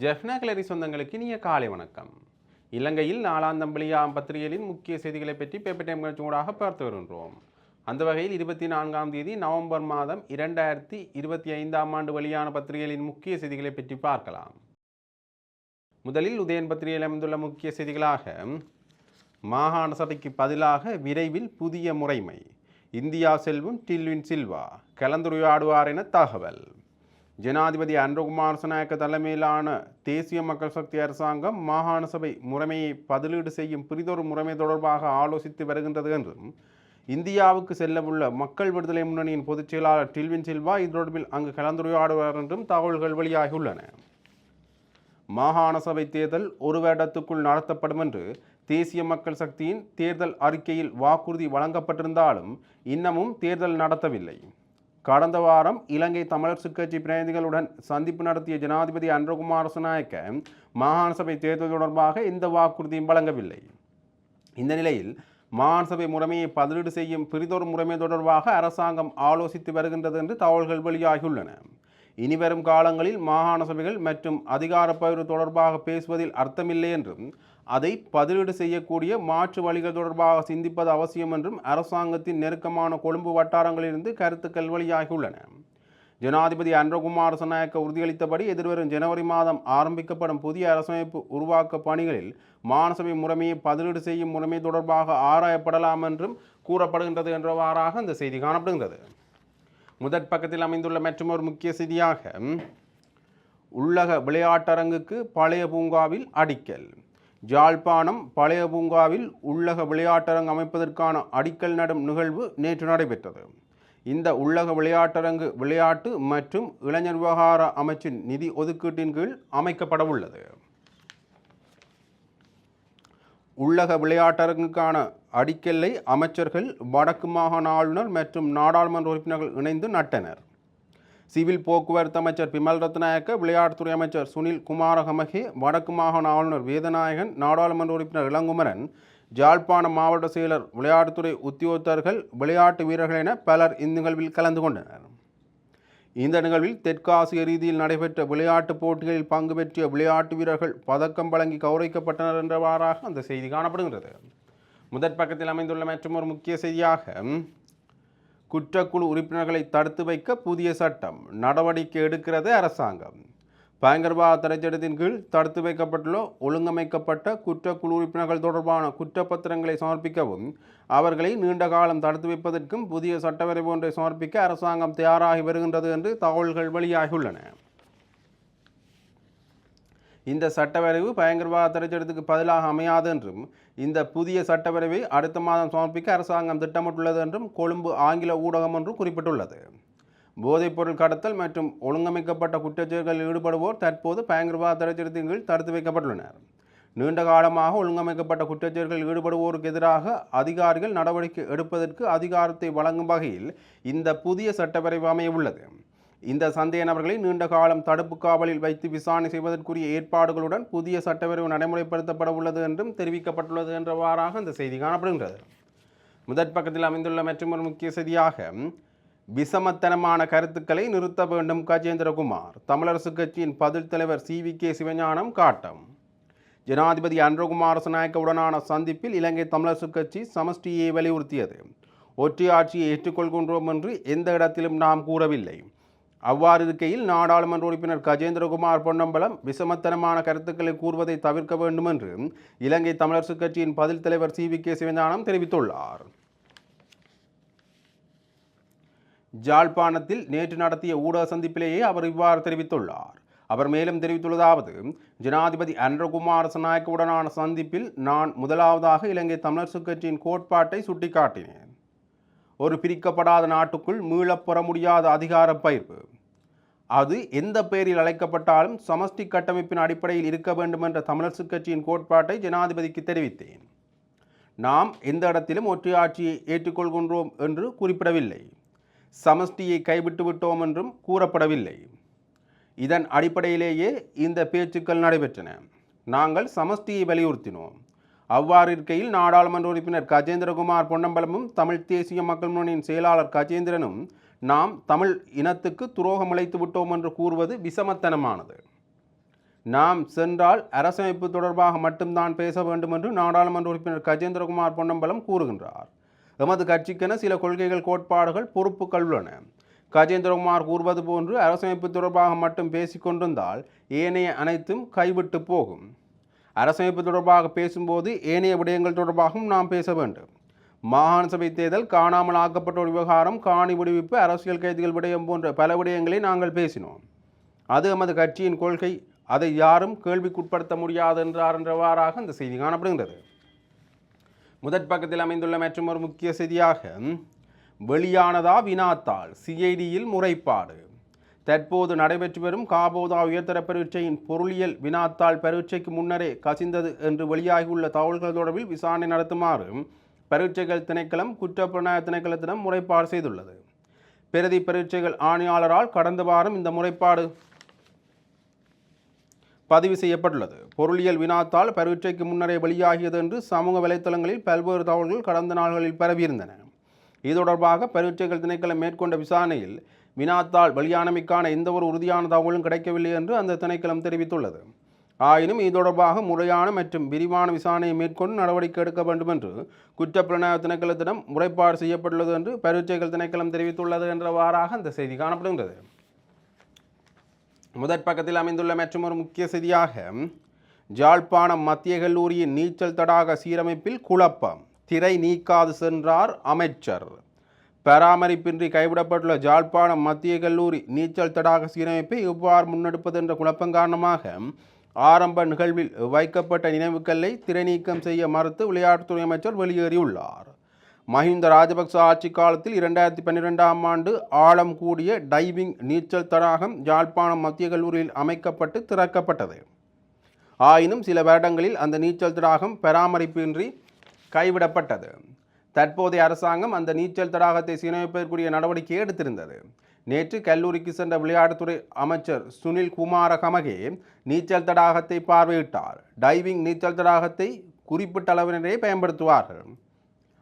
ஜெஃப்னா கிளரி சொந்தங்களுக்கு இனிய காலை வணக்கம். இலங்கையில் நாளாந்தம் வெளியாகும் பத்திரிகைகளின் முக்கிய செய்திகளை பற்றி பேப்பர் டைம் நிகழ்ச்சியூடாக பார்த்து வருகின்றோம். அந்த வகையில் இருபத்தி நான்காம் தேதி நவம்பர் மாதம் இரண்டாயிரத்தி இருபத்தி ஐந்தாம் ஆண்டு வெளியான பத்திரிகைகளின் முக்கிய செய்திகளை பற்றி பார்க்கலாம். முதலில் உதயன் பத்திரிகையில் அமைந்துள்ள முக்கிய செய்திகளாக மாகாண சபைக்கு பதிலாக விரைவில் புதிய முறைமை இந்தியா செல்வம் டில்வின் சில்வா கலந்துரையாடுவார் என தகவல். ஜனாதிபதி அன்றகுமார் சநாயக்க தலைமையிலான தேசிய மக்கள் சக்தி அரசாங்கம் மாகாண சபை முறைமையை பதிலீடு செய்யும் பிரிதொரு முறைமை தொடர்பாக ஆலோசித்து வருகின்றது என்றும் இந்தியாவுக்கு செல்லவுள்ள மக்கள் விடுதலை முன்னணியின் பொதுச் செயலாளர் டில்வின் சில்வா இது தொடர்பில் அங்கு கலந்துரையாடுவார் என்றும் தகவல்கள் வெளியாகியுள்ளன. மாகாண சபை தேர்தல் ஒரு வருடத்துக்குள் நடத்தப்படும் என்று தேசிய மக்கள் சக்தியின் தேர்தல் அறிக்கையில் வாக்குறுதி வழங்கப்பட்டிருந்தாலும் இன்னமும் தேர்தல் நடத்தவில்லை. கடந்த வாரம் இலங்கை தமிழர் கட்சி பிரதிநிதிகளுடன் சந்திப்பு நடத்திய ஜனாதிபதி அன்றகுமார் ரசநாயக்க மாகாண சபை தேர்தல் தொடர்பாக எந்த வாக்குறுதியும் வழங்கவில்லை. இந்த நிலையில் மாகாண சபை முறைமையை பதிலீடு செய்யும் பிரிதொரு முறைமை தொடர்பாக அரசாங்கம் ஆலோசித்து வருகின்றது என்று தகவல்கள் வெளியாகியுள்ளன. இனிவரும் காலங்களில் மாகாண சபைகள் மற்றும் அதிகார பகிர்வு தொடர்பாக பேசுவதில் அர்த்தமில்லை என்றும் அதை பதிலீடு செய்யக்கூடிய மாற்று வழிகள் தொடர்பாக சிந்திப்பது அவசியம் என்றும் அரசாங்கத்தின் நெருக்கமான கொழும்பு வட்டாரங்களிலிருந்து கருத்துக்கள் வெளியாகியுள்ளன. ஜனாதிபதி அன்றகுமார் சனாயக்க உறுதியளித்தபடி எதிர்வரும் ஜனவரி மாதம் ஆரம்பிக்கப்படும் புதிய அரசமைப்பு உருவாக்க பணிகளில் மானசபை முறைமையை பதிலீடு செய்யும் முறைமை தொடர்பாக ஆராயப்படலாம் என்றும் கூறப்படுகின்றது என்றவாறாக இந்த செய்தி காணப்படுகின்றது. முதற் பக்கத்தில் அமைந்துள்ள மற்றொரு முக்கிய செய்தியாக உள்ளக விளையாட்டரங்குக்கு பழைய பூங்காவில் அடிக்கல். ஜாழ்ப்பாணம் பழைய பூங்காவில் உள்ளக விளையாட்டரங்கு அமைப்பதற்கான அடிக்கல் நடும் நிகழ்வு நேற்று நடைபெற்றது. இந்த உள்ளக விளையாட்டரங்கு விளையாட்டு மற்றும் இளைஞர் விவகார அமைச்சின் நிதி ஒதுக்கீட்டின் கீழ் அமைக்கப்பட உள்ளது. உள்ளக விளையாட்டரங்குக்கான அடிக்கல்லை அமைச்சர்கள் வடக்கு மாகாண ஆளுநர் மற்றும் நாடாளுமன்ற உறுப்பினர்கள் இணைந்து நட்டனர். சிவில் போக்குவரத்து அமைச்சர் பிமல் ரத்நாயக்க விளையாட்டுத்துறை அமைச்சர் சுனில் குமாரகமகே வடக்கு மாகாண ஆளுநர் வேதநாயகன் நாடாளுமன்ற உறுப்பினர் இளங்குமரன் ஜாழ்ப்பாண மாவட்ட செயலர் விளையாட்டுத்துறை உத்தியோகத்தர்கள் விளையாட்டு வீரர்கள் என பலர் இந்நிகழ்வில் கலந்து கொண்டனர். இந்த நிகழ்வில் தெற்காசிய ரீதியில் நடைபெற்ற விளையாட்டுப் போட்டிகளில் பங்கு பெற்றிய விளையாட்டு வீரர்கள் பதக்கம் வழங்கி கௌரவிக்கப்பட்டனர் என்றவாறாக அந்த செய்தி காணப்படுகிறது முதற் பக்கத்தில் அமைந்துள்ள ஒரு முக்கிய செய்தியாக குற்றக்குழு உறுப்பினர்களை தடுத்து வைக்க புதிய சட்டம் நடவடிக்கை எடுக்கிறது அரசாங்கம். பயங்கரவாத தடைச்சட்டத்தின் கீழ் தடுத்து வைக்கப்பட்டுள்ள ஒழுங்கமைக்கப்பட்ட குற்றக்குழு உறுப்பினர்கள் தொடர்பான குற்றப்பத்திரங்களை சமர்ப்பிக்கவும் அவர்களை நீண்ட காலம் தடுத்து வைப்பதற்கும் புதிய சட்டவரைவு ஒன்றை சமர்ப்பிக்க அரசாங்கம் தயாராகி வருகின்றது என்று தகவல்கள் வெளியாகியுள்ளன. இந்த சட்டவரைவு பயங்கரவாத தடைச்சட்டத்துக்கு பதிலாக அமையாது என்றும் இந்த புதிய சட்டவரைவை அடுத்த மாதம் சமர்ப்பிக்க அரசாங்கம் திட்டமிட்டுள்ளது என்றும் கொழும்பு ஆங்கில ஊடகம் ஒன்று குறிப்பிட்டுள்ளது. போதைப்பொருள் கடத்தல் மற்றும் ஒழுங்கமைக்கப்பட்ட குற்றச்செயல்களில் ஈடுபடுவோர் தற்போது பயங்கரவாத தடைச்சட்டத்தின் கீழ் தடுத்து வைக்கப்பட்டுள்ளனர். நீண்ட காலமாக ஒழுங்கமைக்கப்பட்ட குற்றச்செயல்களில் ஈடுபடுவோருக்கு எதிராக அதிகாரிகள் நடவடிக்கை எடுப்பதற்கு அதிகாரத்தை வழங்கும் வகையில் இந்த புதிய சட்டவரைவு அமைய உள்ளது இந்த சந்தேக நபர்களை நீண்ட காலம் தடுப்பு காவலில் வைத்து விசாரணை செய்வதற்குரிய ஏற்பாடுகளுடன் புதிய சட்டப்பேரவை நடைமுறைப்படுத்தப்பட உள்ளது என்றும் தெரிவிக்கப்பட்டுள்ளது என்றவாறாக இந்த செய்தி காணப்படுகின்றது. முதற் பக்கத்தில் அமைந்துள்ள மற்றொரு முக்கிய செய்தியாக விஷமத்தனமான கருத்துக்களை நிறுத்த வேண்டும் கஜேந்திரகுமார். தமிழரசு கட்சியின் பதில் தலைவர் சி. வி. கே. சிவஞானம் காட்டம். ஜனாதிபதி அன்றகுமாரசநாயக்கவுடனான சந்திப்பில் இலங்கை தமிழரசு கட்சி சமஷ்டியை வலியுறுத்தியது. ஒற்றையாட்சியை ஏற்றுக்கொள்கின்றோம் என்று எந்த இடத்திலும் நாம் கூறவில்லை. அவ்வாறு இருக்கையில் நாடாளுமன்ற உறுப்பினர் கஜேந்திரகுமார் பொன்னம்பலம் விஷமத்தனமான கருத்துக்களை கூறுவதை தவிர்க்க வேண்டும் என்று இலங்கை தமிழரசுக் கட்சியின் பதில் தலைவர் சி வி கே சிவஞானம் தெரிவித்துள்ளார். ஜாழ்ப்பாணத்தில் நேற்று நடத்திய ஊடக சந்திப்பிலேயே அவர் இவ்வாறு தெரிவித்துள்ளார். அவர் மேலும் தெரிவித்துள்ளதாவது ஜனாதிபதி அன்றகுமார் சநாயக்கவுடனான சந்திப்பில் நான் முதலாவதாக இலங்கை தமிழரசு கட்சியின் கோட்பாட்டை சுட்டிக்காட்டினேன். ஒரு பிரிக்கப்படாத நாட்டுக்குள் மீளப்புற முடியாத அதிகார பயிர்வு. அது எந்த பெயரில் அழைக்கப்பட்டாலும் சமஷ்டி கட்டமைப்பின் அடிப்படையில் இருக்க வேண்டும் என்ற தமிழரசுக் கட்சியின் கோட்பாட்டை ஜனாதிபதிக்கு தெரிவித்தேன். நாம் எந்த இடத்திலும் ஒற்றையாட்சியை ஏற்றுக்கொள்கின்றோம் என்று குறிப்பிடவில்லை. சமஷ்டியை கைவிட்டு விட்டோம் என்றும் கூறப்படவில்லை. இதன் அடிப்படையிலேயே இந்த பேச்சுக்கள் நடைபெற்றன. நாங்கள் சமஷ்டியை வலியுறுத்தினோம். அவ்வாறு இருக்கையில் நாடாளுமன்ற உறுப்பினர் கஜேந்திரகுமார் பொன்னம்பலமும் தமிழ் தேசிய மக்கள் முன்னணியின் செயலாளர் கஜேந்திரனும் நாம் தமிழ் இனத்துக்கு துரோகம் இழைத்து விட்டோம் என்று கூறுவது விஷமத்தனமானது நாம் சென்றால் அரசமைப்பு தொடர்பாக மட்டும்தான் பேச வேண்டும் என்று நாடாளுமன்ற உறுப்பினர் கஜேந்திரகுமார் பொன்னம்பலம் கூறுகின்றார். எமது கட்சிக்கென சில கொள்கைகள் கோட்பாடுகள் பொறுப்புகள் உள்ளன. கஜேந்திரகுமார் கூறுவது போன்று அரசமைப்பு தொடர்பாக மட்டும் பேசிக்கொண்டிருந்தால் ஏனைய அனைத்தும் கைவிட்டு போகும். அரசமைப்பு தொடர்பாக பேசும்போது ஏனைய விடயங்கள் தொடர்பாகவும் நாம் பேச வேண்டும். மாகாண சபை தேர்தல் காணாமல் ஆக்கப்பட்ட விவகாரம் காணி விடுவிப்பு அரசியல் கைதிகள் விடயம் போன்ற பல விடயங்களை நாங்கள் பேசினோம். அது எமது கட்சியின் கொள்கை. அதை யாரும் கேள்விக்குட்படுத்த முடியாது என்றார் என்றவாறாக அந்த செய்தி காணப்படுகின்றது. முதற் பக்கத்தில் அமைந்துள்ள மற்றும் ஒரு முக்கிய செய்தியாக வெளியானதா வினாத்தாள்? சிஐடியில் முறைப்பாடு. தற்போது நடைபெற்று வரும் காபோதா உயர்தர பரீட்சையின் பொருளியல் வினாத்தாள் பரீட்சைக்கு முன்னரே கசிந்தது என்று வெளியாகியுள்ள தகவல்கள் தொடர்பில் விசாரணை நடத்துமாறு பரீட்சைகள் திணைக்களம் குற்றப்புலனாய்வு திணைக்களத்திடம் முறைப்பாடு செய்துள்ளது. பிரதி பரீட்சைகள் ஆணையாளரால் கடந்த வாரம் இந்த முறைப்பாடு பதிவு செய்யப்பட்டுள்ளது. பொருளியல் வினாத்தால் பரீட்சைக்கு முன்னரே வெளியாகியது என்று சமூக வலைத்தளங்களில் பல்வேறு தகவல்கள் கடந்த நாள்களில் பரவியிருந்தன. இது தொடர்பாக பரீட்சைகள் திணைக்களம் மேற்கொண்ட விசாரணையில் வினாத்தால் வெளியானமைக்கான எந்த ஒரு உறுதியான தகவலும் கிடைக்கவில்லை என்று அந்த திணைக்களம் தெரிவித்துள்ளது. ஆயினும் இது தொடர்பாக முறையான மற்றும் விரிவான விசாரணையை மேற்கொண்டு நடவடிக்கை எடுக்க வேண்டும் என்று குற்றப்புலனாய்வு திணைக்களத்திடம் முறைப்பாடு செய்யப்பட்டுள்ளது என்று பரீட்சைகள் திணைக்களம் தெரிவித்துள்ளது என்றவாறாக அந்த செய்தி காணப்படுகின்றது. முதற் பக்கத்தில் அமைந்துள்ள மற்றும் ஒரு முக்கிய செய்தியாக ஜாழ்ப்பாணம் மத்திய கல்லூரியின் நீச்சல் தடாக சீரமைப்பில் குழப்பம். திரை நீக்காது சென்றார் அமைச்சர். பராமரிப்பின்றி கைவிடப்பட்டுள்ள ஜாழ்ப்பாணம் மத்திய கல்லூரி நீச்சல் தடாக சீரமைப்பை எவ்வாறு முன்னெடுப்பது என்ற குழப்பம் காரணமாக ஆரம்ப நிகழ்வில் வைக்கப்பட்ட நினைவுக்கல்லை திரைநீக்கம் செய்ய மறுத்து விளையாட்டுத்துறை அமைச்சர் வெளியேறியுள்ளார். மஹிந்த ராஜபக்ச ஆட்சி காலத்தில் இரண்டாயிரத்தி பன்னிரெண்டாம் ஆண்டு ஆழம் கூடிய டைவிங் நீச்சல் தடாகம் யாழ்ப்பாணம் மத்திய கல்லூரியில் அமைக்கப்பட்டு திறக்கப்பட்டது. ஆயினும் சில வருடங்களில் அந்த நீச்சல் தடாகம் பராமரிப்பின்றி கைவிடப்பட்டது. தற்போதைய அரசாங்கம் அந்த நீச்சல் தடாகத்தை சீரமைப்பதற்குரிய நடவடிக்கை எடுத்திருந்தது. நேற்று கல்லூரிக்கு சென்ற விளையாட்டுத்துறை அமைச்சர் சுனில் குமார கமகே நீச்சல் தடாகத்தை பார்வையிட்டார். டைவிங் நீச்சல் தடாகத்தை குறிப்பிட்ட அளவினரே பயன்படுத்துவார்கள்.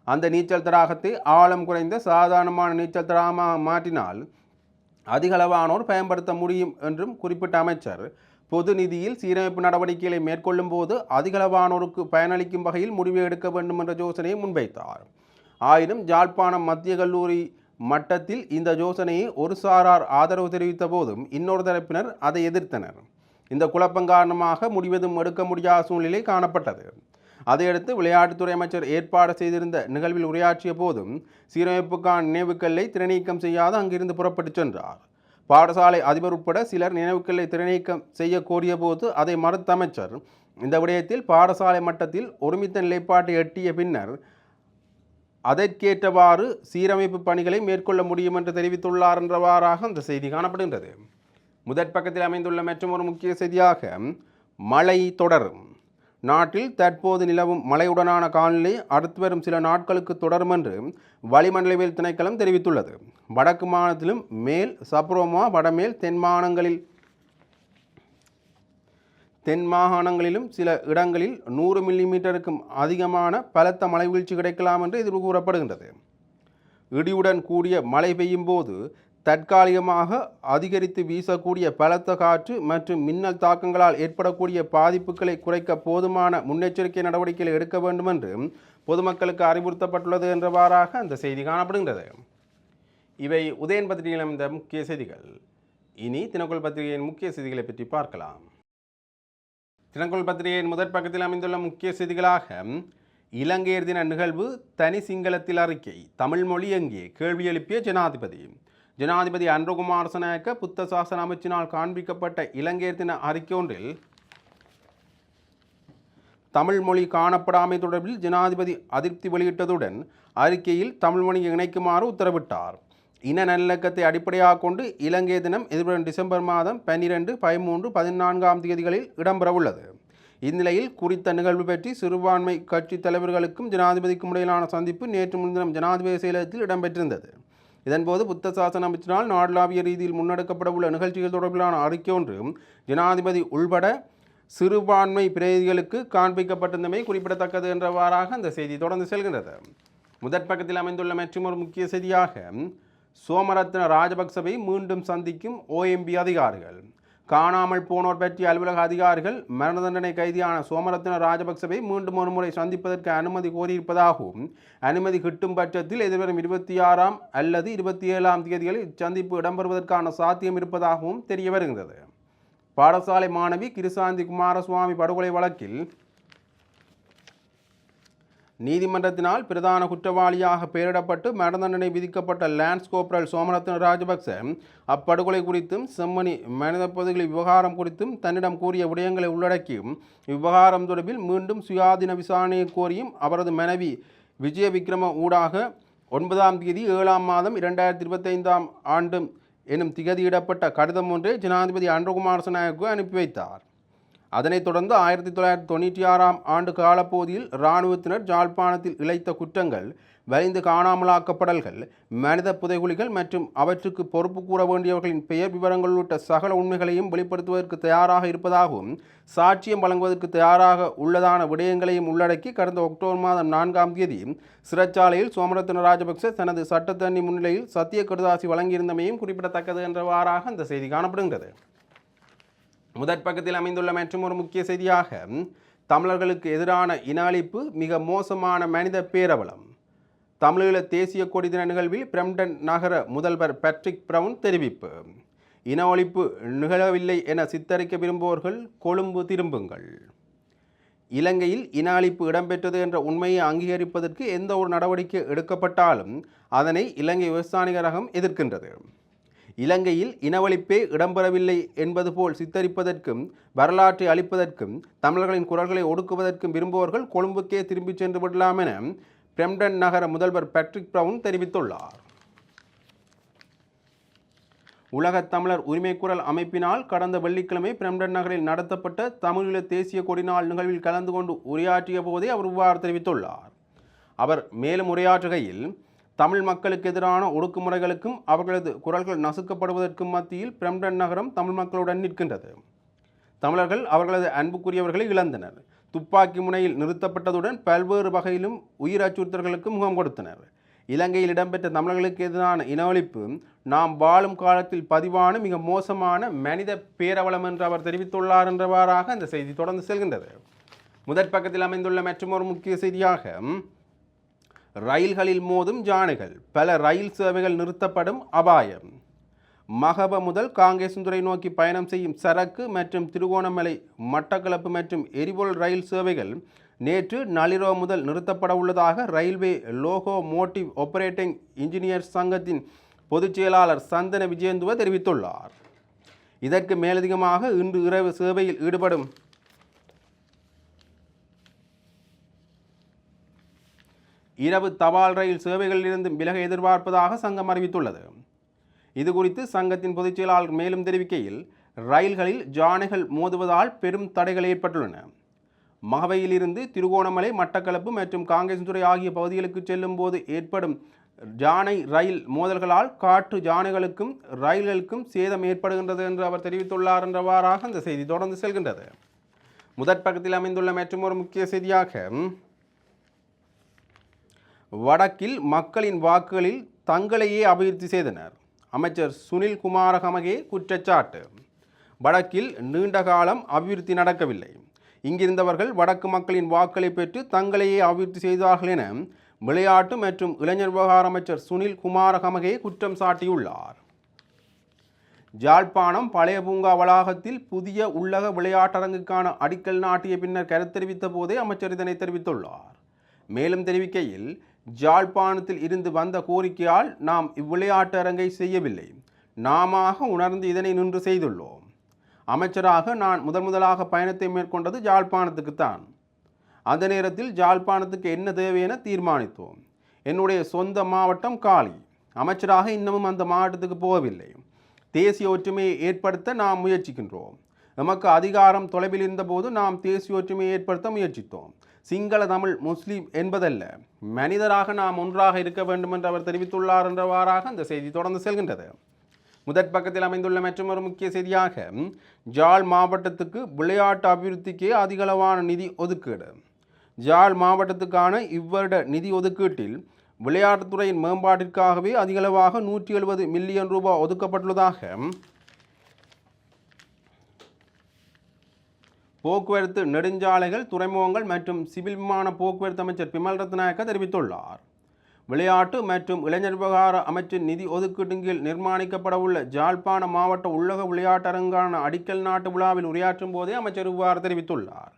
அந்த நீச்சல் தடாகத்தை ஆழம் குறைந்த சாதாரணமான நீச்சல் தடாகமாக மாற்றினால் அதிகளவானோர் பயன்படுத்த முடியும் என்றும் குறிப்பிட்ட அமைச்சர் பொது நிதியில் சீரமைப்பு நடவடிக்கைகளை மேற்கொள்ளும் போது அதிகளவானோருக்கு பயனளிக்கும் வகையில் முடிவு எடுக்க வேண்டும் என்ற யோசனையை முன்வைத்தார். ஆயினும் ஜாழ்ப்பாணம் மத்திய கல்லூரி மட்டத்தில் இந்த யோசனையை ஒரு சாரார் ஆதரவு தெரிவித்த போதும் இன்னொரு தரப்பினர் அதை எதிர்த்தனர். இந்த குழப்பம் காரணமாக முடிவதும் எடுக்க முடியாத சூழ்நிலை காணப்பட்டது. அதையடுத்து விளையாட்டுத்துறை அமைச்சர் ஏற்பாடு செய்திருந்த நிகழ்வில் உரையாற்றிய போதும் சீரமைப்புக்கான நினைவுக்கல்லை திறநீக்கம் செய்யாது அங்கிருந்து புறப்பட்டுச் சென்றார். பாடசாலை அதிபர் உட்பட சிலர் நினைவுக்கல்லை திறநீக்கம் செய்ய கோரிய போது அதை மறுத்த அமைச்சர் இந்த விடயத்தில் பாடசாலை மட்டத்தில் ஒருமித்த நிலைப்பாட்டை எட்டிய பின்னர் அதற்கேற்றவாறு சீரமைப்பு பணிகளை மேற்கொள்ள முடியும் என்று தெரிவித்துள்ளார் என்றவாறாக அந்த செய்தி காணப்படுகின்றது. முதற் பக்கத்தில் அமைந்துள்ள மற்றும் ஒரு முக்கிய செய்தியாக மழை தொடரும் நாட்டில் தற்போது நிலவும் மழையுடனான காலநிலை அடுத்து வரும் சில நாட்களுக்கு தொடரும் என்று வளிமண்டலவியல் திணைக்களம் தெரிவித்துள்ளது. வடக்கு மாநிலத்திலும் மேல் சப்ரோமா வடமேல் தென்மானங்களில் தென் மாகாணங்களிலும் சில இடங்களில் நூறு மில்லிமீட்டருக்கும் அதிகமான பலத்த மழை வீழ்ச்சி கிடைக்கலாம் என்று எதிர்வு கூறப்படுகின்றது. இடியுடன் கூடிய மழை பெய்யும் போது தற்காலிகமாக அதிகரித்து வீசக்கூடிய பலத்த காற்று மற்றும் மின்னல் தாக்கங்களால் ஏற்படக்கூடிய பாதிப்புகளை குறைக்க போதுமான முன்னெச்சரிக்கை நடவடிக்கைகளை எடுக்க வேண்டும் என்று பொதுமக்களுக்கு அறிவுறுத்தப்பட்டுள்ளது என்றவாறாக அந்த செய்தி காணப்படுகின்றது. இவை உதயன் பத்திரிகையில் அமைந்த முக்கிய செய்திகள். இனி தினக்குள் பத்திரிகையின் முக்கிய செய்திகளை பற்றி பார்க்கலாம். தினக்குள் பத்திரிகையின் முதற் பக்கத்தில் அமைந்துள்ள முக்கிய செய்திகளாக இலங்கையர் தின நிகழ்வு தனி சிங்களத்தில் அறிக்கை தமிழ் மொழி எங்கே? கேள்வி எழுப்பிய ஜனாதிபதி. ஜனாதிபதி அன்றகுமார் சனாயக்க புத்த சாசன அமைச்சினால் காண்பிக்கப்பட்ட இலங்கையர் தின அறிக்கை ஒன்றில் தமிழ் மொழி காணப்படாமை தொடர்பில் ஜனாதிபதி அதிருப்தி வெளியிட்டதுடன் அறிக்கையில் தமிழ் மொழியை இணைக்குமாறு உத்தரவிட்டார். இன நல்லிணக்கத்தை அடிப்படையாக கொண்டு இலங்கை தினம் எதிர்வரும் டிசம்பர் மாதம் பன்னிரெண்டு பதிமூன்று பதினான்காம் தேதிகளில் இடம்பெறவுள்ளது. இந்நிலையில் குறித்த நிகழ்வு பற்றி சிறுபான்மை கட்சி தலைவர்களுக்கும் ஜனாதிபதிக்கும் இடையிலான சந்திப்பு நேற்று முன்தினம் ஜனாதிபதி செயலகத்தில் இடம்பெற்றிருந்தது. இதன்போது புத்த சாசன அமைச்சினால் நாடளாவிய ரீதியில் முன்னெடுக்கப்படவுள்ள நிகழ்ச்சிகள் தொடர்பிலான அறிக்கை ஒன்று ஜனாதிபதி உள்பட சிறுபான்மை பிரதிகளுக்கு காண்பிக்கப்பட்டிருந்தமை குறிப்பிடத்தக்கது என்றவாறாக அந்த செய்தி தொடர்ந்து செல்கின்றது. முதற் பக்கத்தில் அமைந்துள்ள ஒரு முக்கிய செய்தியாக சோமரத்ன ராஜபக்சவை மீண்டும் சந்திக்கும் ஓஎம்பி அதிகாரிகள். காணாமல் போனோர் பற்றிய அலுவலக அதிகாரிகள் மரண தண்டனை கைதியான சோமரத்ன ராஜபக்சவை மீண்டும் ஒரு முறை சந்திப்பதற்கு அனுமதி கோரியிருப்பதாகவும் அனுமதி கிட்டும் பட்சத்தில் எதிர்வரும் இருபத்தி ஆறாம் அல்லது இருபத்தி ஏழாம் தேதிகளில் இச்சந்திப்பு இடம்பெறுவதற்கான சாத்தியம் இருப்பதாகவும் தெரிய வருகிறது பாடசாலை மாணவி கிருசாந்தி குமாரசுவாமி படுகொலை வழக்கில் நீதிமன்றத்தினால் பிரதான குற்றவாளியாக பெயரிடப்பட்டு மரண தண்டனை விதிக்கப்பட்ட லான்ஸ் கோப்ரல் சோமரத்ன ராஜபக்ச அப்படுகொலை குறித்தும் செம்மணி மனித பகுதிகளை விவகாரம் குறித்தும் தன்னிடம் கூறிய விடயங்களை உள்ளடக்கியும் இவ்விவகாரம் தொடர்பில் மீண்டும் சுயாதீன விசாரணையை கோரியும் அவரது மனைவி விஜய விக்ரம ஊடாக ஒன்பதாம் தேதி ஏழாம் மாதம் இரண்டாயிரத்தி இருபத்தைந்தாம் ஆண்டு எனும் திகதியிடப்பட்ட கடிதம் ஒன்றை ஜனாதிபதி அன்றகுமார் அனுப்பி வைத்தார். அதனைத் தொடர்ந்து ஆயிரத்தி தொள்ளாயிரத்தி தொண்ணூற்றி ஆறாம் ஆண்டு காலப்பகுதியில் இராணுவத்தினர் ஜாழ்ப்பாணத்தில் இழைத்த குற்றங்கள் வலிந்து காணாமலாக்கப்படல்கள் மனித புதைகுலிகள் மற்றும் அவற்றுக்கு பொறுப்பு கூற வேண்டியவர்களின் பெயர் விவரங்கள் உள்ளிட்ட சகல உண்மைகளையும் வெளிப்படுத்துவதற்கு தயாராக இருப்பதாகவும் சாட்சியம் வழங்குவதற்கு தயாராக உள்ளதான விடயங்களையும் உள்ளடக்கி கடந்த அக்டோபர் மாதம் நான்காம் தேதி சிறைச்சாலையில் சோமரத்ன ராஜபக்ச தனது சட்டத்தண்ணி முன்னிலையில் சத்திய கடுதாசி வழங்கியிருந்தமையும் குறிப்பிடத்தக்கது என்றவாறாக அந்த செய்தி காணப்படுகிறது முதற் பக்கத்தில் அமைந்துள்ள மற்றும் ஒரு முக்கிய செய்தியாக தமிழர்களுக்கு எதிரான இன அழிப்பு மிக மோசமான மனித பேரவலம். தமிழீழ தேசிய கொடி தின நிகழ்வில் பிரம்டன் நகர முதல்வர் பேட்ரிக் பிரவுன் தெரிவிப்பு. இன ஒழிப்பு நிகழவில்லை என சித்தரிக்க விரும்புவோர்கள் கொழும்பு திரும்புங்கள். இலங்கையில் இன அழிப்பு இடம்பெற்றது என்ற உண்மையை அங்கீகரிப்பதற்கு எந்த ஒரு நடவடிக்கை எடுக்கப்பட்டாலும் அதனை இலங்கை விவசாயிகரகம் எதிர்க்கின்றது. இலங்கையில் இனவழிப்பே இடம்பெறவில்லை என்பது போல் சித்தரிப்பதற்கும் வரலாற்றை அளிப்பதற்கும் தமிழர்களின் குரல்களை ஒடுக்குவதற்கும் விரும்புவோர்கள் கொழும்புக்கே திரும்பிச் சென்று விடலாம் என பிரம்டன் நகர முதல்வர் பேட்ரிக் பிரவுன் தெரிவித்துள்ளார். உலகத் தமிழர் உரிமை குரல் அமைப்பினால் கடந்த வெள்ளிக்கிழமை பிரம்டன் நகரில் நடத்தப்பட்ட தமிழீழ தேசிய கொடிநாள் நிகழ்வில் கலந்து கொண்டு உரையாற்றிய போதே அவர் இவ்வாறு தெரிவித்துள்ளார். அவர் மேலும் உரையாற்றுகையில் தமிழ் மக்களுக்கு எதிரான ஒடுக்குமுறைகளுக்கும் அவர்களது குரல்கள் நசுக்கப்படுவதற்கும் மத்தியில் பிரம்டன் நகரம் தமிழ் மக்களுடன் நிற்கின்றது. தமிழர்கள் அவர்களது அன்புக்குரியவர்களை இழந்தனர். துப்பாக்கி முனையில் நிறுத்தப்பட்டதுடன் பல்வேறு வகையிலும் உயிர் அச்சுறுத்தல்களுக்கு முகம் கொடுத்தனர். இலங்கையில் இடம்பெற்ற தமிழர்களுக்கு எதிரான இனவழிப்பு நாம் வாழும் காலத்தில் பதிவான மிக மோசமான மனித பேரவலம் என்று அவர் தெரிவித்துள்ளார் என்றவாறாக இந்த செய்தி தொடர்ந்து செல்கின்றது. முதற் பக்கத்தில் அமைந்துள்ள மற்றொரு முக்கிய செய்தியாக ரயில்களில் மோதும் ஜானைகள் பல ரயில் சேவைகள் நிறுத்தப்படும் அபாயம். மகப முதல் காங்கேசுந்துறை நோக்கி பயணம் செய்யும் சரக்கு மற்றும் திருகோணமலை மட்டக்களப்பு மற்றும் எரிபொருள் ரயில் சேவைகள் நேற்று நள்ளிரவு முதல் நிறுத்தப்பட உள்ளதாக railway locomotive operating engineers சங்கத்தின் பொதுச் செயலாளர் சந்தன விஜயந்துவ தெரிவித்துள்ளார். இதற்கு மேலதிகமாக இன்று இரவு சேவையில் ஈடுபடும் இரவு தபால் ரயில் சேவைகளிலிருந்து விலக எதிர்பார்ப்பதாக சங்கம் அறிவித்துள்ளது. இது குறித்து சங்கத்தின் பொதுச் செயலாளர் மேலும் தெரிவிக்கையில் ரயில்களில் ஜானைகள் மோதுவதால் பெரும் தடைகள் ஏற்பட்டுள்ளன. மகவையிலிருந்து திருகோணமலை மட்டக்களப்பு மற்றும் காங்கேசன்துறை ஆகிய பகுதிகளுக்கு செல்லும் போது ஏற்படும் ஜானை ரயில் மோதல்களால் காற்று ஜானைகளுக்கும் ரயில்களுக்கும் சேதம் ஏற்படுகின்றது என்று அவர் தெரிவித்துள்ளார் என்றவாறாக அந்த செய்தி தொடர்ந்து செல்கின்றது. முதற் பக்கத்தில் அமைந்துள்ள மற்றொரு முக்கிய செய்தியாக வடக்கில் மக்களின் வாக்குகளில் தங்களையே அபிவிருத்தி செய்தனர். அமைச்சர் சுனில் குமாரகமகே குற்றச்சாட்டு. வடக்கில் நீண்ட காலம் அபிவிருத்தி நடக்கவில்லை. இங்கிருந்தவர்கள் வடக்கு மக்களின் வாக்களை பெற்று தங்களையே அபிவிருத்தி செய்தார்கள் என விளையாட்டு மற்றும் இளைஞர் விவகார அமைச்சர் சுனில் குமாரகமகே குற்றம் சாட்டியுள்ளார். ஜாழ்ப்பாணம் பழைய பூங்கா வளாகத்தில் புதிய உள்ளக விளையாட்டரங்குக்கான அடிக்கல் நாட்டிய பின்னர் கருத்தெரிவித்த போதே அமைச்சர் இதனை தெரிவித்துள்ளார். மேலும் தெரிவிக்கையில் ஜாழ்ப்பாணத்தில் இருந்து வந்த கோரிக்கையால் நாம் இவ்விளையாட்டு அரங்கை செய்யவில்லை. நாமாக உணர்ந்து இதனை நின்று செய்துள்ளோம். அமைச்சராக நான் முதன் முதலாக பயணத்தை மேற்கொண்டது ஜாழ்ப்பாணத்துக்குத்தான் அந்த நேரத்தில் ஜாழ்ப்பாணத்துக்கு என்ன தேவை என தீர்மானித்தோம். என்னுடைய சொந்த மாவட்டம் காளி அமைச்சராக இன்னமும் அந்த மாவட்டத்துக்கு போகவில்லை. தேசிய ஒற்றுமையை ஏற்படுத்த நாம் முயற்சிக்கின்றோம். நமக்கு அதிகாரம் தொலைவில் இருந்தபோது நாம் தேசிய ஒற்றுமையை ஏற்படுத்த முயற்சித்தோம். சிங்கள தமிழ் முஸ்லீம் என்பதல்ல. மனிதராக நாம் ஒன்றாக இருக்க வேண்டும் என்று அவர் தெரிவித்துள்ளார் என்றவாறாக அந்த செய்தி தொடர்ந்து செல்கின்றது. முதற் பக்கத்தில் அமைந்துள்ள மற்றொரு முக்கிய செய்தியாக ஜாழ் மாவட்டத்துக்கு விளையாட்டு அபிவிருத்திக்கே அதிகளவான நிதி ஒதுக்கீடு. ஜாழ் மாவட்டத்துக்கான இவ்வருட நிதி ஒதுக்கீட்டில் விளையாட்டுத்துறையின் மேம்பாட்டிற்காகவே அதிகளவாக நூற்றி எழுபது மில்லியன் ரூபாய் ஒதுக்கப்பட்டுள்ளதாக போக்குவரத்து நெடுஞ்சாலைகள் துறைமுகங்கள் மற்றும் சிவில் விமான போக்குவரத்து அமைச்சர் பிமல் ரத்நாயக்க தெரிவித்துள்ளார். விளையாட்டு மற்றும் இளைஞர் விவகார அமைச்சின் நிதி ஒதுக்கீட்டின் கீழ் நிர்மாணிக்கப்படவுள்ள ஜாழ்ப்பாண மாவட்ட உள்ளக விளையாட்டரங்கான அடிக்கல் நாட்டு விழாவில் உரையாற்றும் போதே அமைச்சர் இவ்வாறு தெரிவித்துள்ளார்.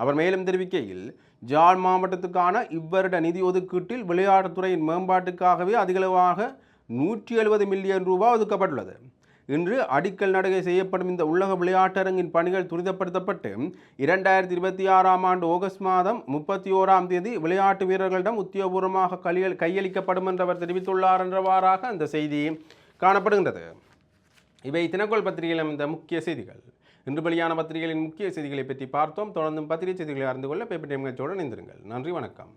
அவர் மேலும் தெரிவிக்கையில் ஜாழ் மாவட்டத்துக்கான இவ்வருட நிதி ஒதுக்கீட்டில் விளையாட்டுத்துறையின் மேம்பாட்டுக்காகவே அதிகளவாக நூற்றி எழுபது மில்லியன் ரூபாய் ஒதுக்கப்பட்டுள்ளது. இன்று அடிக்கல் நடுகை செய்யப்படும் இந்த உள்ளக விளையாட்டரங்கின் பணிகள் துரிதப்படுத்தப்பட்டு இரண்டாயிரத்தி இருபத்தி ஆறாம் ஆண்டு ஆகஸ்ட் மாதம் முப்பத்தி ஓராம் தேதி விளையாட்டு வீரர்களிடம் உத்தியோகபூர்வமாக கையல் கையளிக்கப்படும் என்று அவர் தெரிவித்துள்ளார் என்றவாறாக அந்த செய்தி காணப்படுகின்றது. இவை தினக்கோள் பத்திரிகையில் இந்த முக்கிய செய்திகள். இன்று வெளியான பத்திரிகைகளின் முக்கிய செய்திகளை பற்றி பார்த்தோம். தொடர்ந்தும் பத்திரிகை செய்திகளை அறிந்து கொள்ள பேப்பர் டைம் இணைந்திருங்கள். நன்றி வணக்கம்.